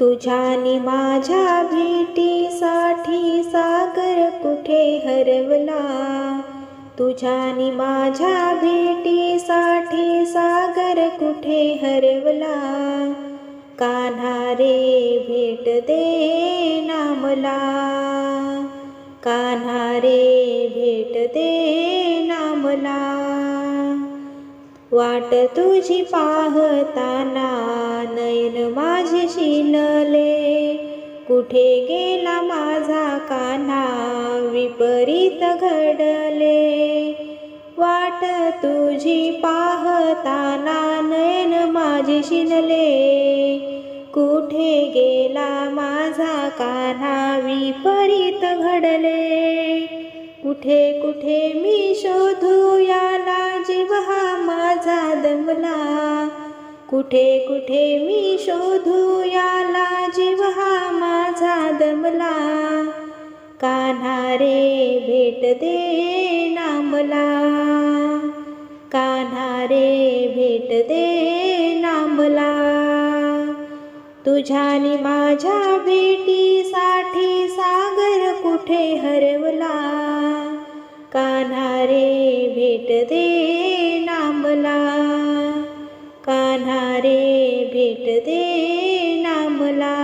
तुझ्यानी माझ्या भेटीसाठी सागर कुठे हरवला? तुझ्यानी माझ्या भेटीसाठी सागर कुठे हरवला? कान्हा रे भेट दे ना मला. कान्हा रे भेट दे ना मला. वाट तुझी पाहताना नयन माझे शिनले कुठे गेला माझा कान्हा? विपरीत घडले. वाट तुझी पाहताना नयन माझे शिनले कुठे गेला माझा कान्हा? विपरीत घडले. कुठे कुठे मी शोधू कुठे कुठे मी शोधू याला जीव हा माझा दमला. कान्हा रे भेट दे नामला. कान्हा रे भेट दे नामला. तुझ्याने माझ्या भेटीसाठी सागर कुठे हरवला? कान्हा रे भेट दे आधारे भेट दे नामला.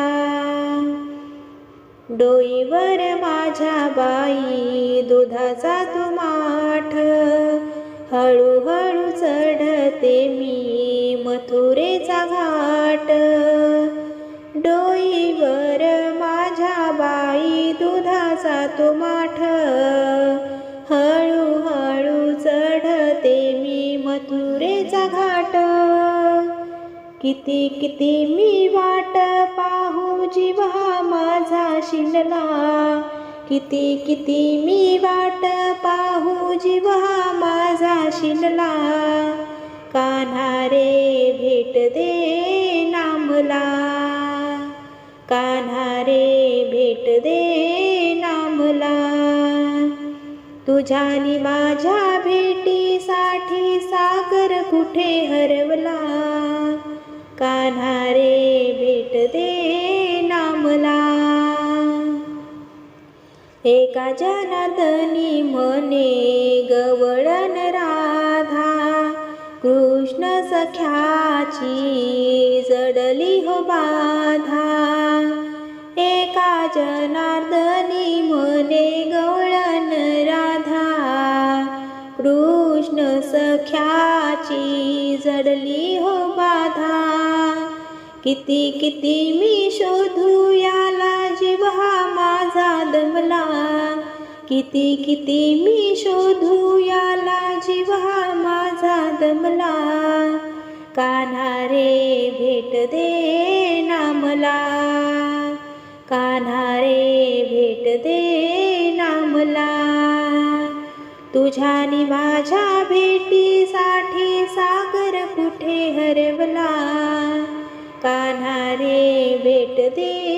डोईवर माझ्या बाई दुधाचा तुमाठ हळूहळू चढते मी मथुरेचा घाट. डोईवर माझ्या बाई दुधाचा तो माठ हळूहळू चढते मी मथुरेचा घाट. किती किती मी वाट पाहू जीव हा माझा शिणला किती किती मी वाट पाहू जीव हा माझा शिणला कान्हारे भेट दे नामला. कान्हारे भेट दे नामला. तुझ्यानी माझ्या भेटीसाठी सागर कुठे हरवला? कान्हा रे भेट दे नामला. एका जनार्दनी म्हणे गवळण राधा कृष्ण सख्याची जडली हो बाधा. एका जनार्दनी म्हणे गवळण राधा कृष्ण सख्याची जडली हो बाधा. किती किती मी शोधू याला जिव्हा माझा दमला. किती किती मी शोधू याला जिव्हा माझा दमला. कान्हा रे भेट दे ना मला कान्हा रे भेट दे ना मला तुझ्यानी माझ्या भेटीसाठी सागर कुठे हरवला? कान्हारे भेट दे।